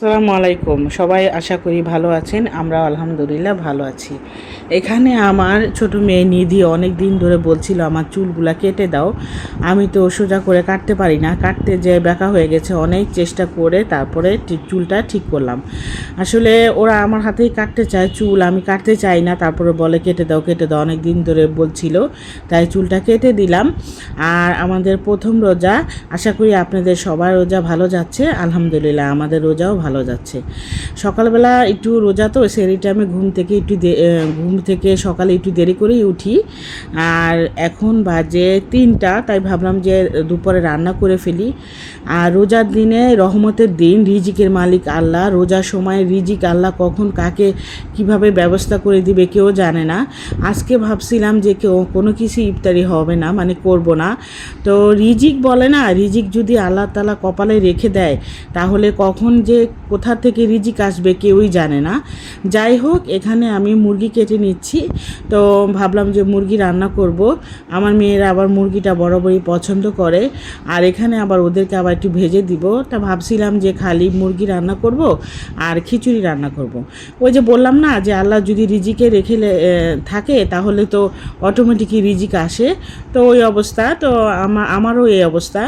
আসসালামু আলাইকুম। সবাই আশা করি ভালো আছেন আমরা আলহামদুলিল্লাহ ভালো আছি। এখানে আমার ছোট মেয়ে নিধি অনেক দিন ধরে বলছিল, আমার চুলগুলা কেটে দাও। আমি তো সোজা করে কাটতে পারি না। কাটতে যে ব্যাকা হয়ে গেছে। অনেক চেষ্টা করে তারপরে চুলটা ঠিক করলাম। আসলে ওরা আমার হাতেই কাটতে চায় চুল, আমি কাটতে চাই না। তারপরে বলে, কেটে দাও কেটে দাও। অনেক দিন ধরে বলছিল, তাই চুলটা কেটে দিলাম। আর আমাদের প্রথম রোজা, আশা করি আপনাদের সবার রোজা ভালো যাচ্ছে। আলহামদুলিল্লাহ, আমাদের রোজাও ভালো যাচ্ছে। সকালবেলা একটু রোজা তো, সেই টাইমে ঘুম থেকে একটু ঘুম থেকে সকালে একটু দেরি করেই উঠি। আর এখন বাজে তিনটা, তাই ভাবলাম যে দুপুরে রান্না করে ফেলি। আর রোজার দিনে রহমতের দিন, রিজিকের মালিক আল্লাহ। রোজার সময় রিজিক আল্লাহ কখন কাকে কীভাবে ব্যবস্থা করে দিবে কেউ জানে না। আজকে ভাবছিলাম যে কেউ, কোনো কিছু ইফতারি হবে না মানে করব না। তো রিজিক বলে না, রিজিক যদি আল্লাহ তালা কপালে রেখে দেয়, তাহলে কখন যে কোথা থেকে রিজিক আসবে কেউই জানে না। যাই হোক, এখানে আমি মুরগি কেটে নিচ্ছি। তো ভাবলাম যে মুরগি রান্না করব। আমার মেয়েরা আবার মুরগিটা বরাবরই পছন্দ করে। আর এখানে আবার ওদেরকে আবার একটু ভেজে দিব। তা ভাবছিলাম যে খালি মুরগি রান্না করব আর খিচুড়ি রান্না করব। ওই যে বললাম না যে আল্লাহ যদি রিজিকে রেখে থাকে তাহলে তো অটোমেটিকই রিজিক আসে। তো ওই অবস্থা। তো আমারও এই অবস্থা।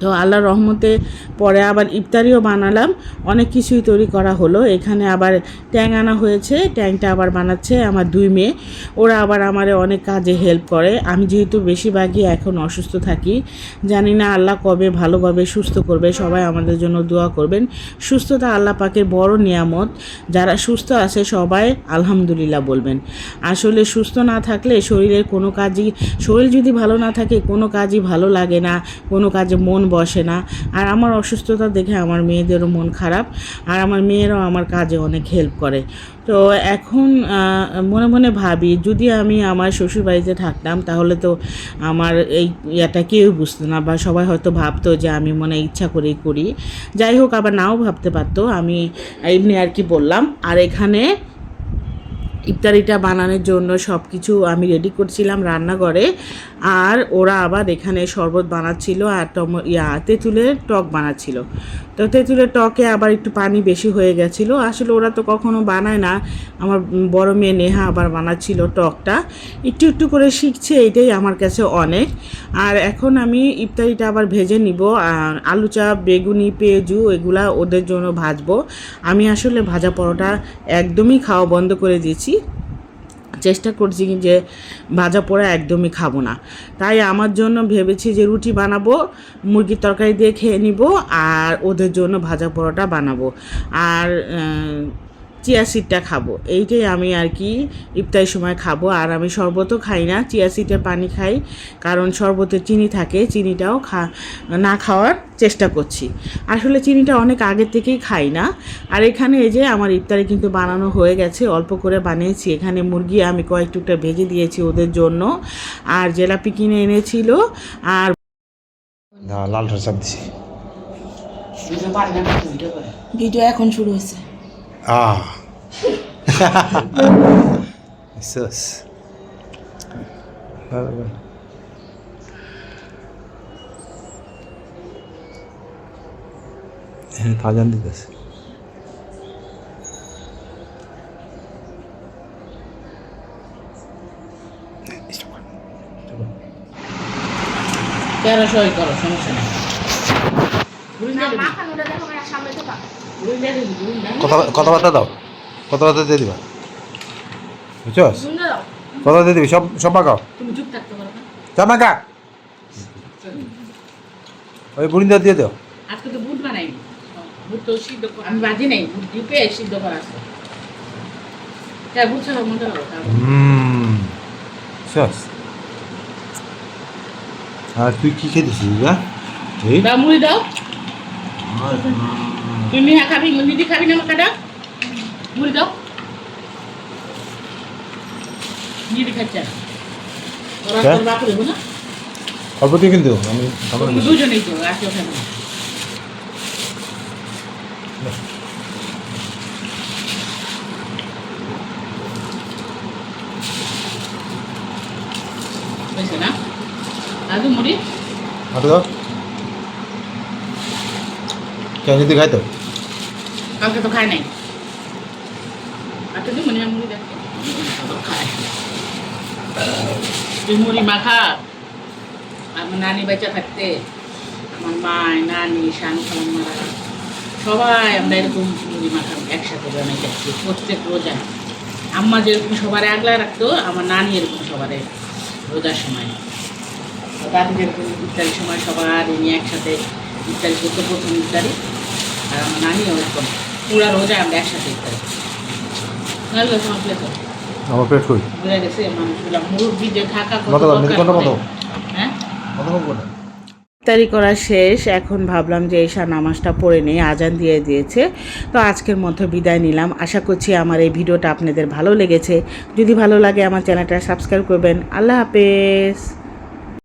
তো আল্লাহর রহমতে পরে আবার ইফতারিও বানালাম। অনেক কিছুই তৈরি করা হলো। এখানে আবার ট্যাং আনা হয়েছে। ট্যাংটা আবার বানাচ্ছে আমার দুই মেয়ে। ওরা আবার আমারে অনেক কাজে হেল্প করে। আমি যেহেতু বেশিরভাগই এখন অসুস্থ থাকি, জানি না আল্লাহ কবে ভালোভাবে সুস্থ করবে। সবাই আমাদের জন্য দোয়া করবেন। সুস্থতা আল্লাহ পাকের বড় নিয়ামত। যারা সুস্থ আছে সবাই আলহামদুলিল্লাহ বলবেন। আসলে সুস্থ না থাকলে শরীরের কোনো কাজই, শরীর যদি ভালো না থাকে, কোনো কাজই ভালো লাগে না। কোনো কাজে মন বসে না। আর আমার অসুস্থতা দেখে আমার মেয়েদেরও মন খারাপ, আর আমার মেয়েরাও আমার কাজে অনেক হেল্প করে। তো এখন মনে মনে ভাবি, যদি আমি আমার শ্বশুরবাড়িতে থাকতাম, তাহলে তো আমার এই ইয়েটা কেউ বুঝতো না বা সবাই হয়তো ভাবতো যে আমি মনে ইচ্ছা করেই করি। যাই হোক, আবার নাও ভাবতে পারতো। আমি এমনি আর কি বললাম। আর এখানে ইফতারিটা বানানোর জন্য সব কিছু আমি রেডি করছিলাম রান্নাঘরে। আর ওরা আবার এখানে শরবত বানাচ্ছিল আর টম, ইয়া, তেঁতুলের টক বানাচ্ছিল। তো তেঁতুলের টকে আবার একটু পানি বেশি হয়ে গেছিল। আসলে ওরা তো কখনো বানায় না। আমার বড় মেয়ে নেহা আবার বানাচ্ছিল টকটা। একটু একটু করে শিখছে, এটাই আমার কাছে অনেক। আর এখন আমি ইফতারিটা আবার ভেজে নিব। আলু চাপ, বেগুনি, পেঁয়াজু, এগুলা ওদের জন্য ভাজবো। আমি আসলে ভাজা পরোটা একদমই খাওয়া বন্ধ করে দিয়েছি। চেষ্টা করছি যে ভাজা পোড়া একদমই খাব না। তাই আমার জন্য ভেবেছি যে রুটি বানাবো, মুরগির তরকারি দিয়ে খেয়ে নিব আর ওদের জন্য ভাজা পোড়াটা বানাবো। আর চিয়া সিডটা খাব। এইটাই আমি আর কি ইফতারের সময় খাব। আর আমি শরবতও খাই না চিয়া সিডের পানি খাই কারণ শরবতে চিনি থাকে চিনিটাও খা না খাওয়ার চেষ্টা করছি। আসলে চিনিটা অনেক আগের থেকেই খাই না। আর এখানে এই যে আমার ইফতারে কিন্তু বানানো হয়ে গেছে অল্প করে বানিয়েছি। এখানে মুরগি আমি কয়েক টুকটা ভেজে দিয়েছি ওদের জন্য। আর জেলাপি কিনে এনেছিল আর লাল ভিডিও এখন শুরু হয়েছে। আহ শেষ এখানে থাজান দিতেছে। তেরোশোই করো সমস্যা নেই। কথা কথাবার্তা দাও। কথাবার্তা দিয়ে দিবা। বুঝছস? কথা দিয়ে দিবি। সব সব থাকতে সব মাখা। ওই বুড়িন্দা দিয়ে দাও। আজকে তো বুট বানাই। বুট তো সিদ্ধ করা- আমি বাজি নাই। বুট ডিপে সিদ্ধ করা আছে। বুট ছাড়া মজা হবে হুম। শেষ আর তুই কি খেতেছিস হ্যাঁ? দাও মুড়ি দাও। তুমি মিহা খাবি দিদি খাবি না মাখাটা মুড়ি দাও দিদি খাচ্ছে অল্প দিয়ে কিন্তু আমি দুজনেই তো কেউ খাবে না হয়েছে না আর তো মুড়ি হাঁটু দাও কেন যদি খাই তো কালকে তো খায় নাই। আচ্ছা মনে হয় মুড়ি দেখতে খায় তুই মুড়ি মাখা। আমার নানি বেঁচে থাকতে আমার মা, নানি, শান, খালাম্মারা, সবাই আমরা এরকম মুড়ি মাখা একসাথে বানাই যাচ্ছি প্রত্যেক রোজা। আম্মা যেরকম সবার আগলা রাখতো, আমার নানি এরকম সবারে রোজার সময়। দাদি যেরকম ইফতারির সময় সবার নিয়ে একসাথে ইফতারি করতো প্রথম ইত্যাদি আর আমার নানিও এরকম। পুরা রোজা আমরা একসাথে আমার পেট কই? গেছে মানুষগুলা মুরব্বী যে থাকা হ্যাঁ? ইফতারি করা শেষ এখন ভাবলাম যে ঈশা নামাজটা পড়ে নেই আজান দিয়ে দিয়েছে। তো আজকের মতো বিদায় নিলাম। আশা করছি আমার এই ভিডিওটা আপনাদের ভালো লেগেছে। যদি ভালো লাগে আমার চ্যানেলটা সাবস্ক্রাইব করবেন। আল্লাহ হাফেজ।